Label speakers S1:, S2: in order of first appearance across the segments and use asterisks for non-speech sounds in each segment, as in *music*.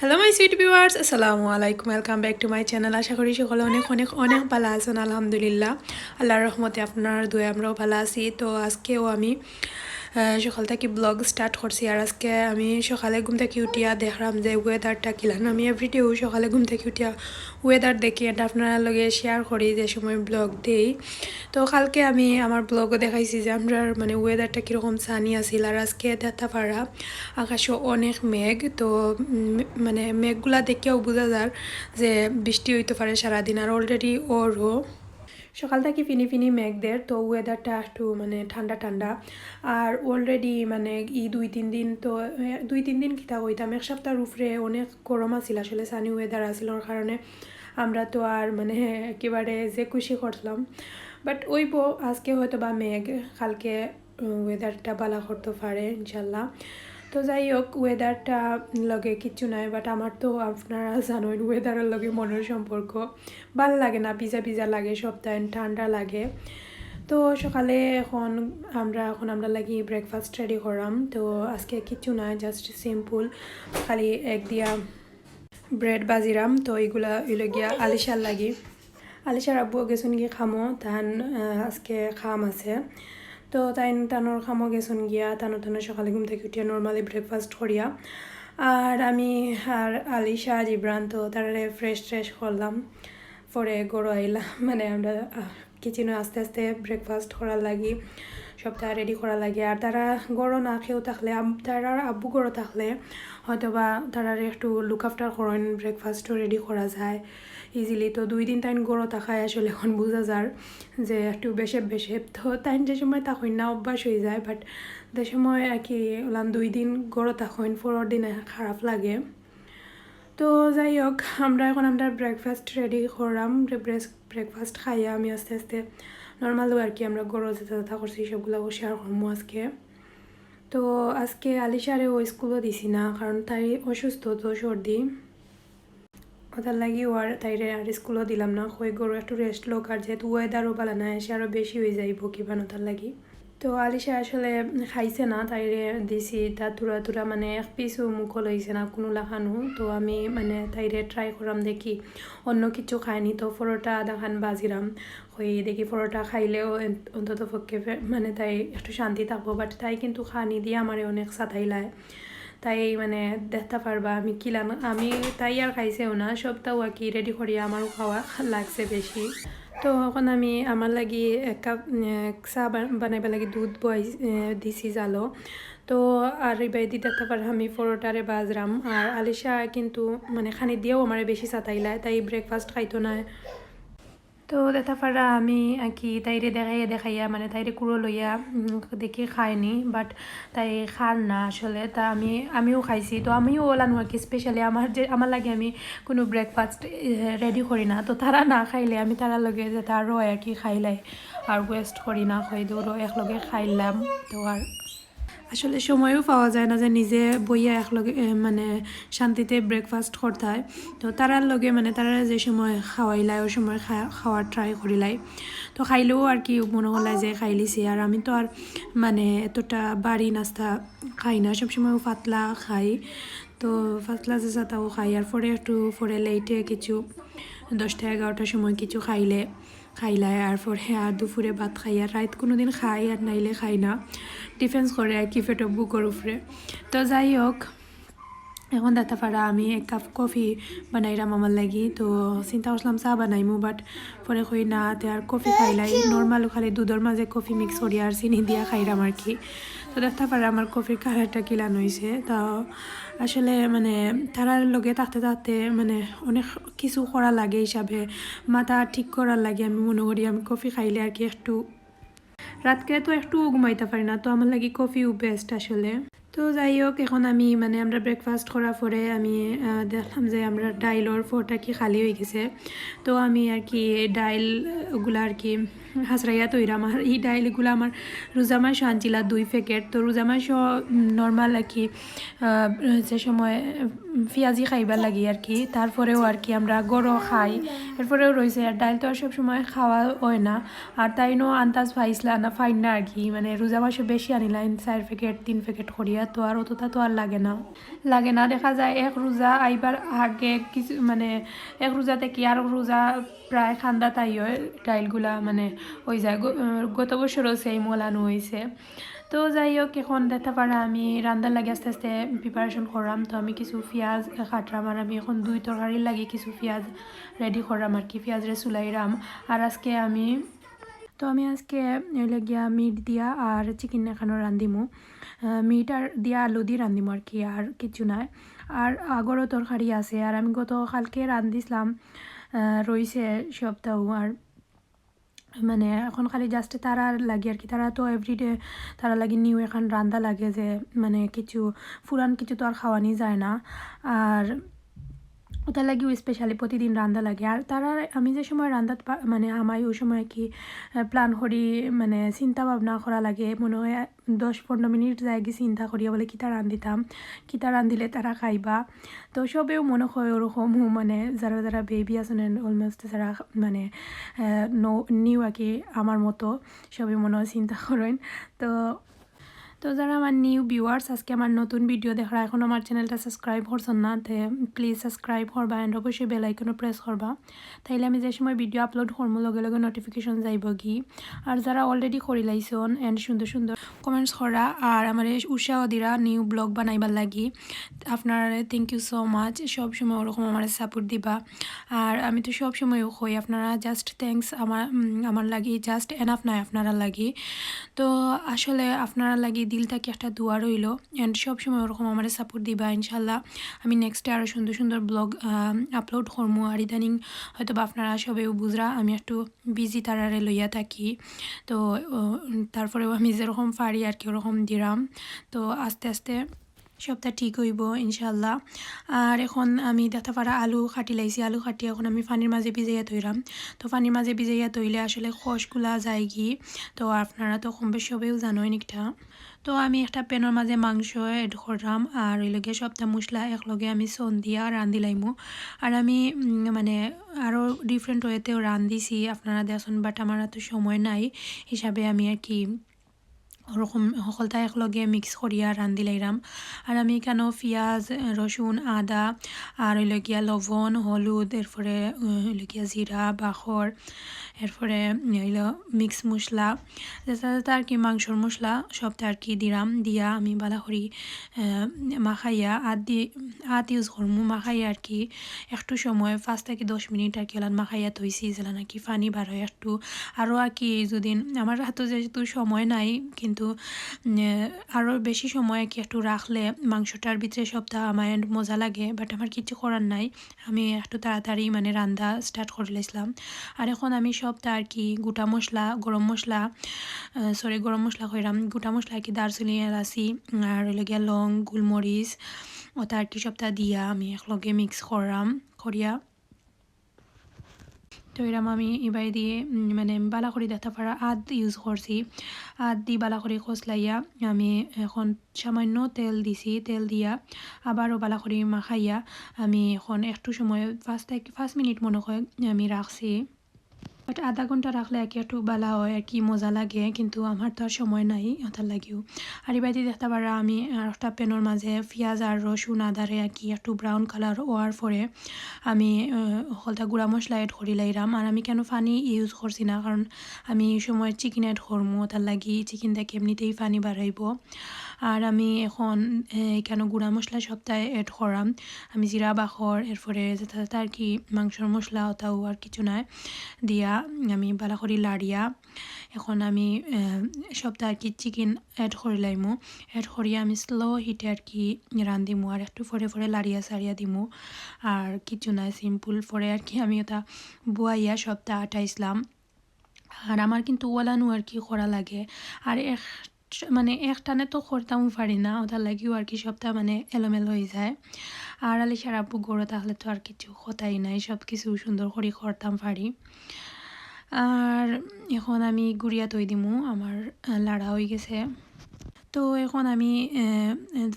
S1: Hello my sweet viewers আসসালামু আলাইকুম welcome back to my channel আশা করি সকলে অনেক অনেক অনেক ভালো আছেন। আলহামদুলিল্লাহ। আল্লাহর রহমতে আপনার দুয়ে আমরাও ভালো আছি। তো আজকেও আমি সকাল থেকে ব্লগ স্টার্ট করছি আর আজকে আমি সকালে ঘুম থেকে উঠিয়া দেখলাম যে ওয়েদারটা কিলান আমি এভরিডেও সকালে ঘুম থেকে উঠিয়া ওয়েদার দেখি এটা আপনারা লগে শেয়ার করি যে সময় ব্লগ দেই। তো কালকে আমি আমার ব্লগও দেখাইছি যে আমরা মানে ওয়েদারটা কীরকম সানি আছিল আর আজকে দেখা পারা আকাশও অনেক মেঘ। তো মানে মেঘগুলা দেখেও বোঝা যায় যে বৃষ্টি হইতে পারে সারাদিন আর অলরেডি ওরও সকাল থেকে ফিনি ফিনি মেঘদের, তো ওয়েদারটা একটু মানে ঠান্ডা ঠান্ডা। আর অলরেডি মানে ই দুই তিন দিন তো, দুই তিন দিন কিতা কইতাম এক সপ্তাহের উপরে অনেক গরম আছিল, আসলে সানি ওয়েদার আছিল ওর কারণে। আমরা তো আর মানে একেবারে যে খুশি করলাম বাট ওইব, আজকে হয়তো বা মেঘ, কালকে ওয়েদারটা ভালো করতে পারে, ইনশাল্লাহ। তো যাই হোক ওয়েদারটা লগে কিচ্ছু নাই বাট আমার তো আপনারা জানেন ওয়েদারের লগে মনের সম্পর্ক। ভালো লাগে না পিজা পিজা লাগে সপ্তাহে ঠান্ডা লাগে। তো সকালে এখন আমরা এখন আমরা লাগি ব্রেকফাস্ট রেডি করাম। তো আজকে কিচ্ছু নাই জাস্ট সিম্পল খালি এক দিয়া ব্রেড বাজিরাম। তো এইগুলা এলো গিয়া আলিশার লাগি। আলিশার আব্বু গেছুন গিয়ে খামো আহ, আজকে খাম আছে। তো তাই তানোর খামো গেছুন গিয়া তানো তানো সকালে ঘুম থেকে উঠিয়া নর্মালি ব্রেকফাস্ট করিয়া। আর আমি আর আলিশা তো তারা ফ্রেশ ট্রেশ করলাম, পরে গড়ো আইলাম মানে আমরা কিচেনে আস্তে আস্তে ব্রেকফাস্ট করার লাগি সবটা রেডি করা লাগে। আর তারা গড়ো না খেয়েও থাকলে তারার আব্বু গড়ো থাকলে হয়তো বা তারা একটু লুক আফটার করেন ব্রেকফাস্টও রেডি করা যায়। ইজিলি তো দুই দিন তাইন গড়ো থাকায় আসলে এখন বোঝা যার যে একটু বেশে বেশে তো তাইন যে সময় তখন না, অভ্যাস হয়ে যায় বাট যে সময় আর কি দুই দিন গড়ো তখন পরের দিন খারাপ লাগে। তো যাই হোক, আমরা এখন আমরা ব্রেকফাস্ট রেডি করলাম ব্রেকফাস্ট খাইয়া আমি আস্তে আস্তে। নর্মালও আর কি, আমরা গরো যেতে যেতে করছি, সবগুলো শেয়ার করব আজকে। তো আজকে আলিশারে ও স্কুলও দিছি না, কারণ তাই অসুস্থ, তো সর্দি। ওটার লাগি ও আর তাইরে আর স্কুলও দিলাম না, কই গরু একটু রেস্ট লোক আর যেহেতু ওয়েদারও ভালো না এসে আরও বেশি হয়ে যাইব কিবান ওটার লাগি। তো আলিশা আসলে খাইছে না তাইরে দিছি, তা তুরা তুরা মানে এক পিসও মুখ লইছে না, কোনো লাখানো তো আমি মানে তাইরে ট্রাই করাম দেখি, অন্য কিছু খাইনি তো পরোটা দেখান বাজিরাম হয়ে দেখি পরোটা খাইলেও অন্তত পক্ষে মানে তাই একটু শান্তি থাকব বাট তাই কিন্তু খানি দিয়ে আমারে অনেক সাতাইলায় তাই মানে দেখতে পারবা আমি কিলাম, আমি তাই আর খাইছেও না সবটাও আর কি রেডি করিয়া আমারও খাওয়া লাগছে বেশি তো এখন আমি আমার লাগি এক কাপ চাহ বানাইবা লাগি দুধ বহাই দিছি জালো। তো আর এবার দিতে পার আমি পরোটারে বাজরাম আর আলিশা কিন্তু মানে খানি দিয়েও আমার বেশি সাতাইলায় তাই ব্রেকফাস্ট খাইতো না তো দেখা পারা আমি কি তাইরে দেখাইয়া দেখাইয়া মানে তাইরে কুড়ো লইয়া দেখি খাইনি বাট তাই খার না আসলে, তা আমি, আমিও খাইছি। তো আমিও ওলানো আর কি স্পেশালি আমার যে আমার লাগে আমি কোনো ব্রেকফাস্ট রেডি করি না, তো তারা না খাইলে, আমি তারা লগে যে তারও আর কি খাইলাই আর ওয়েস্ট করি না খাই দৌড়ো একলগে খাইলাম তো আর আসলে সময়ও পাওয়া যায় না যে নিজে বইয়া একলগে মানে শান্তিতে ব্রেকফাস্ট করতে হয়। তো তারার লগে মানে তারা যে সময় খাওয়াইলাই ওই সময় খাওয়ার ট্রাই করিলাই তো খাইলেও আর কি মনে হলাই যে খাইলিছি। আর আমি তো আর মানে এতটা বাড়ি নাস্তা খাই না। সবসময় পাতলা খাই। তো পাতলা যে তাও খাই। আর পরে একটু, পরে লেটে কিছু, দশটা, এগারোটার সময় কিছু খাইলে খাইলাই আর পরে আর দুপুরে ভাত খাই আর রাত কোনো দিন খাই আর নাইলে খাই না। ডিফেন্স করে আর কি ফেটো বুকর উপরে তো যাই হোক এখন দাতা পাড়া আমি এক কাপ কফি বানাইলাম আমার লাগি। তো চিন্তা করলাম চাহ বানাইমু বাট পরে কই না তে আর কফি খাইলাই নর্মাল খালি দুধের মাঝে কফি মিক্স করি আর চিনি দিয়া খাইলাম আর কি। তো দেখতে পারে আমার কফির কালারটা কিলান হয়েছে তো আসলে মানে তারার লগে থাকতে থাকতে মানে অনেক কিছু করা লাগে হিসাবে, মাথা ঠিক করার লাগে আমি মনে করি আমি কফি খাইলে আর কি একটু, রাতকে তো একটু ঘুমাইতে পারি না, তো আমার লাগি কফিও বেস্ট আসলে। তো যাই হোক, এখন আমি মানে আমরা ব্রেকফাস্ট করার পরে আমি দেখলাম যে আমরা ডাইলর ফোরটা কি খালি হয়ে গেছে। তো আমি আর কি ডাইল, ওগুলো আর কি হাসরাইয়া তৈরাম আর এই ডাইলগুলো আমার রোজা মাসও আনছিলা, দুই প্যাকেট। তো রোজা মাসও নর্মাল আর কি যে সময় পেঁয়াজি খাইবার লাগি আর কি। তারপরেও আর কি আমরা গরো খাই। এরপরেও রয়েছে আর ডাইল তো আর সব সময় খাওয়া হয় না। আর তাই নো আন্দাজ পাইছিলা না ফাইন না আর কি। মানে রোজা মাসে বেশি আনিলাম চার প্যাকেট, তিন প্যাকেট করিয়া। তো আর অতটা তো আর লাগে না। লাগে না, দেখা যায় এক রোজা আইবার আগে কিছু মানে এক রোজাতে কি আর রোজা প্রায় খান্দা তাই হয় ডাইলগুলা মানে ওই যায়। গত বছরও সেই মোলানো হয়েছে তো যাই হোক, এখন দেখা পারা আমি রান্নার লাগে আস্তে আস্তে প্রিপারেশন করলাম তো আমি কিছু পেঁয়াজ কাটলাম আর আমি এখন দুই তরকারির লাগে কিছু পেঁয়াজ রেডি করলাম আর কি পেঁয়াজরে চুলাইরাম আর আজকে আমি তো আমি আজকে গিয়া মিট দিয়া আর চিকেন এখানো রান্ধিমু মিট আর দিয়া আলু দিয়ে রান্ধিমু আর কি আর কিছু নাই। আর আগরও তরকারি আছে। আর আমি গত কালকে রান্ধিছিলাম রইছে সপ্তাহ আর মানে এখন খালি জাস্ট তারা লাগে আর কি তারা তো এভরিডে তারা লাগে নিউ এখন রান্দা লাগে যে মানে কিছু ফুরান কিছু তো আর খাওয়ানি যায় না। আর ওটা লাগে স্পেশালি প্রতিদিন রান্দা লাগে। আর তারা, আমি যে সময় রান্দাত মানে আমায় ওই সময় কি প্ল্যান করি মানে চিন্তা ভাবনা করা লাগে, মনে হয় দশ পনেরো মিনিট যায় কি চিন্তা করিয়া বলে কিতা রান্ধিতাম কিতা রান্ধিলে তারা খাইবা। তো সবেও মনে হয় ওরকম মানে যারা যারা বেবি আছেন অলমোস্ট যারা মানে নিউ আর কি আমার মতো সবই মনে হয় চিন্তা করেন। তো তো যারা আমার নিউ ভিউয়ার্স আজকে আমার নতুন ভিডিও দেখার, এখন আমার চ্যানেলটা সাবস্ক্রাইব করছেন না, তে প্লিজ সাবস্ক্রাইব করবা অ্যান্ড অবশ্যই বেল আইকনও প্রেস করবা। তাইলে আমি যে সময় ভিডিও আপলোড করব, লগে লগে নোটিফিকেশন যাইব কি। আর যারা অলরেডি করে লাইছন অ্যান্ড সুন্দর সুন্দর কমেন্টস করা আর আমার এই উৎসাহ দিরা নিউ ব্লগ বানাইবার লাগি, আপনার থ্যাংক ইউ সো মাচ সব সময় ওরকম আমার সাপোর্ট দিবা। আর আমি তো সব সময় কই, আপনারা জাস্ট থ্যাংকস আমার আমার লাগি জাস্ট এনাফ নাই আপনারা লাগি। তো আসলে আপনারা লাগি দিল থাকি একটা দোয়া রইল। অ্যান্ড সবসময় ওরকম আমার সাপোর্ট দিবা ইনশাল্লাহ আমি নেক্সটে আরও সুন্দর সুন্দর ব্লগ আপলোড করব আর ইদানিং হয়তো বা আপনারা সবেও বুঝরা, আমি একটু বিজি তারারে লইয়া থাকি। তো তারপরেও আমি যেরকম পারি আর কি, ওরকম দিলাম তো আস্তে আস্তে সবটা ঠিক হইব ইনশাল্লাহ আর এখন আমি দেখা পারা আলু কাটি লাইছি, আলু কাটি এখন আমি পানির মাঝে ভিজাইয়া তৈরাম তো পানির মাঝে ভিজাইয়া তৈলে আসলে খসগুলা যায় কি? তো আপনারা তো কম বেশি সবেও জানোই নিকটা। তো আমি একটা পেনের মাঝে মাংস এড করলাম আর ওই লগে সবটা মশলা একলগে আমি সন দিয়া রান্ধি লাইমু। আর আমি মানে আরও ডিফারেন্ট ওয়েতেও রান্ধিছি, আপনারা দেখুন বাট আমার এত সময় নাই হিসাবে আমি আর কি ওরকম সকলটা একলগে মিক্স করিয়া রান্ধি লাইরাম আর আমি কেন পিঁয়াজ রসুন আদা আর হইলগিয়া লবণ হলুদ এরপরে হইলগিয়া জিরা বাখর এরপরে হইল মিক্স মশলা যেটা আর কি মাংসর মশলা সবটা আর কি দিলাম দিয়া আমি বালা করি মাখাইয়া আদ দি আদ ইউজ করমু মাখাইয়া আর কি, একটু সময় পাঁচ থেকে দশ মিনিট আর কি ওলান মাখাইয়া থইছি যেলা নাকি পানি বার হয় একটু। আরও আর কি, যদি আমার হাতে যেহেতু সময় নাই, কিন্তু আরও বেশি সময় কি একটু রাখলে মাংসটার ভিতরে সবটা আমার মজা লাগে বাট আমার কিছু করার নাই। আমি একটু তাড়াতাড়ি মানে রান্না স্টার্ট করে লাইছিলাম আর এখন আমি সবটা আর কি গোটা মশলা, গরম মশলা সরি গরম মশলা কইরাম, গোটা মশলা আর কি দারচিনি, এলাচি, আর লগিয়া লং, গোলমরিচ ওটা আর কি সবটা দিয়া আমি একলগে মিক্স করলাম করিয়া তো আমি এবার দিয়ে মানে বালা করে দেখা পারা আদ ইউজ করছি। আদ দি বালা করে খসলাইয়া আমি এখন সামান্য তেল দিছি, তেল দিয়া আবারও বালা করে মাখাইয়া আমি এখন একটু সময়, পাঁচ থেকে পাঁচ মিনিট মনে হয় আমি রাখছি। বাট আধা ঘণ্টা রাখলে আর কি একটু বালা হয় আর কি মজা লাগে, কিন্তু আমার তো আর সময় নাই ওটার লাগেও। আর দিয়ে দেখতে পারা আমি একটা পেনের মাঝে পেঁয়াজ আর রসুন আদারে আর কি একটু ব্রাউন কালার হওয়ার পরে আমি হলতা গুঁড়া মশলা এড করি লাইরাম আর আমি কেন পানি ইউজ করছি না? কারণ আমি এই সময় চিকেন এড করব তার লাগি চিকেন থেকে এমনিতেই পানি বাড়াইব। আর আমি এখন কেন গুঁড়া মশলা সপ্তাহে এড করাম। আমি জিরা, বাখর, এরপরে আর কি মাংসর মশলা ওটাও আর কিছু নাই। দিয়া আমি বালা করি লাড়িয়া। এখন আমি সপ্তাহ আর কি চিকেন এড করে লাইমু। এড করিয়া আমি স্লো হিটে আর কি রান্ধিমু। আর একটু ফরে ফরে লাড়িয়া সারিয়া দিমু। আর কিছু নাই সিম্পল পরে আর কি আমি ওটা বুয়াইয়া সপ্তাহ আটাইছিলাম আর আমার কিন্তু ওলানো আর কি করা লাগে। আর এক মানে একটানে তো করতাম পারি না, ওটার লাগিও আর কি সবটা মানে এলোমেলো হয়ে যায়। আর আলি সারা গড়ো তাহলে তো আর কিছু কথাই নাই সব কিছু সুন্দর করে করতাম পারি। আর এখন আমি গুড়িয়া তৈ দিমু, আমার লাড়া হয়ে গেছে। তো এখন আমি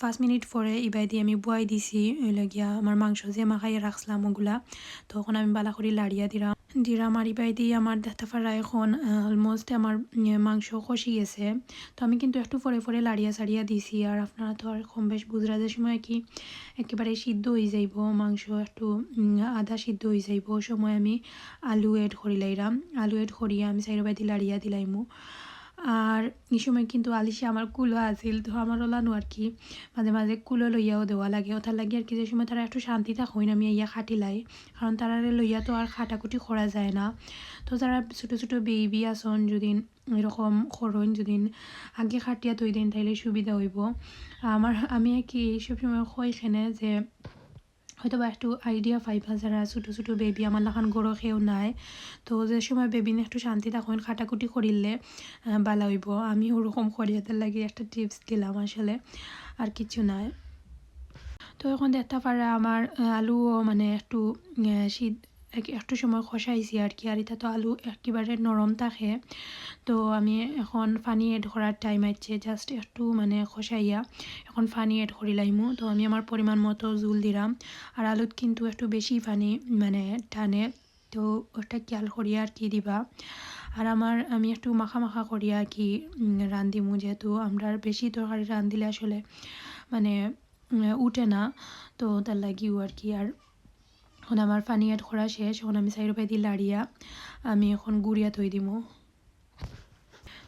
S1: পাঁচ মিনিট পরে ইবাই দিয়ে আমি বুয়াই দিছি ওইলে গিয়া আমার মাংস যে মাখাইয়া রাখছিলাম ওগুলা তো এখন আমি বালা করে লাড়িয়া দিলাম। দিলাম আর ইবাই দিয়ে আমার দেখতে পারা এখন অলমোস্ট আমার মাংস কষি গেছে তো আমি কিন্তু একটু পরে পরে লাড়িয়া সাড়িয়া দিছি আর আপনারা তো আর কম বেশ বুঝরাজের সময় কি একেবারে সিদ্ধ হয়ে যাইব, মাংস একটু আধা সিদ্ধ হয়ে যাইব। সময় আমি আলু এড করি লাইরাম আলু এড করিয়া আমি সাইড বাই লাড়িয়া দিলাইমু। আর এই সময় কিন্তু আলিশে আমার কুলো আছিল, তো আমার ওলানো আর কি। মাঝে মাঝে কুলো লইয়াও দেওয়া লাগে। ওটার লাগে আর কি যে সময় তারা একটু শান্তি থাকুন আমি ইয়া খাটিলাই কারণ তারা লইয়া তো আর খাটাকুটি করা যায় না। তো যারা ছোটো ছোটো বেবি আসন যদি এরকম করইন যদি আগে খাটিয়া তৈ দিন তাইলে সুবিধা হইব। আমার, আমি আর কি সবসময় কই খেনে যে হয়তো বা একটু আইডিয়া পাইবা যারা ছোটো ছোটো বেবি আমার লাখান গরো খেয়েও নাই। তো যে সময় বেবি একটু শান্তি থাকুন খাটাকুটি করিলে বালা হইব আমি ওরকম করি এদের লাগে একটা টিপস দিলাম আসলে আর কিছু নাই। তো এখন দেখতে পারে আমার আলুও মানে একটু শীত একটু সময় খসাইছি আর কি আর এটা তো আলু একেবারে নরম থাকে। তো আমি এখন পানি এড করার টাইম আছে জাস্ট একটু মানে খসাইয়া এখন পানি এড করি লাইমু। তো আমি আমার পরিমাণ মতো জুল দিলাম আর আলুত কিন্তু একটু বেশি পানি মানে টানে। তো ওটা খেয়াল করিয়া আর কি দিবা? আর আমার আমি একটু মাখা মাখা করিয়া আর কি রান্ধিমু যেহেতু আমরা বেশি তরকারি রান্ধিলে আসলে মানে উঠে না। তো তার লাগিও আর কি আর এখন আমার পানি অ্যাড করা শেষ, এখন আমি সাইড পাই দিয়ে লাড়িয়া আমি এখন গুড়িয়া থই দিমু।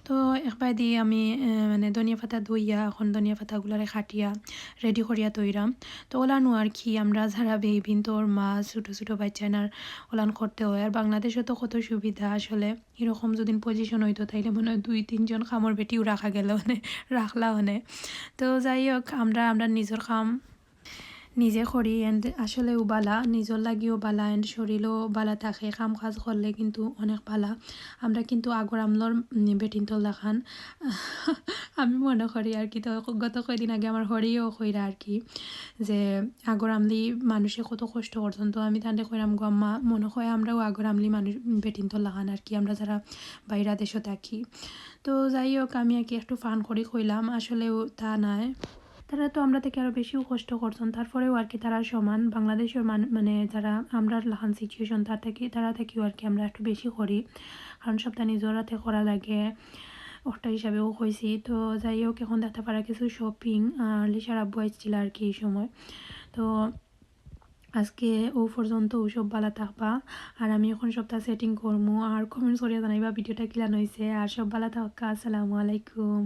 S1: তো একবার দিয়ে আমি মানে ধনিয়া পাতা ধুইয়া, এখন ধনিয়া পাতাগুলারে খাটিয়া রেডি করিয়া তৈরাম তো ওলানো আর কি, আমরা যারা বেবিন তোর মা, ছোটো ছোটো বাচ্চানার ওলান করতে হয়। আর বাংলাদেশে তো কত সুবিধা আসলে? এরকম যদি পজিশন হইতো তাইলে মনে হয় দুই, তিনজন খামর বেটিও রাখা গেল মানে রাখলা মানে। তো যাই হোক আমরা আমরা নিজের খাম। নিজে করি এন্ড আসলেও বালা নিজের লাগিও বালা এন্ড শরীরও বালা থাকে, কাম কাজ করলে কিন্তু অনেক বালা। আমরা কিন্তু আগর আমলর বেটিন তোল দেখান *laughs* আমি মনে করি আর কি, তো গত কয়দিন আগে আমার হরিও কইরা আর কি, যে আগর আমলি মানুষে কত কষ্ট করছেন, তো আমি তাহলে কইরাম, গো আম্মা, মনে হয় আমরাও আগর আমলি মানুষ বেটিন তোল লাগান আর কি, আমরা যারা বাইরা দেশে থাকি তো যাই হোক, আমি আর কি একটু ফান করে, কইলাম, আসলেও তা নাই। তারা তো আমরা থেকে আরও বেশিও কষ্ট করছেন। তারপরেও আর কি তারা সমান। বাংলাদেশের মান যারা আমরা লাহান সিচুয়েশন তার থেকে তারা থেকেও আর কি আমরা একটু বেশি করি। কারণ নিজের হাতে করা লাগে। ওটা হিসাবেও কইছি। তো যাই হোক, এখন দেখতে পারা কিছু শপিং লিসার আব্বু আসছিল আর কি এই সময়। তো আজকে ও পর্যন্ত ওসব বালা থাকবা। আর আমি এখন সবটা সেটিং করব আর কমেন্টস করিয়া জানাইবা ভিডিওটা কিলান হয়েছে আর সব বালা থাকা, আসসালামু আলাইকুম।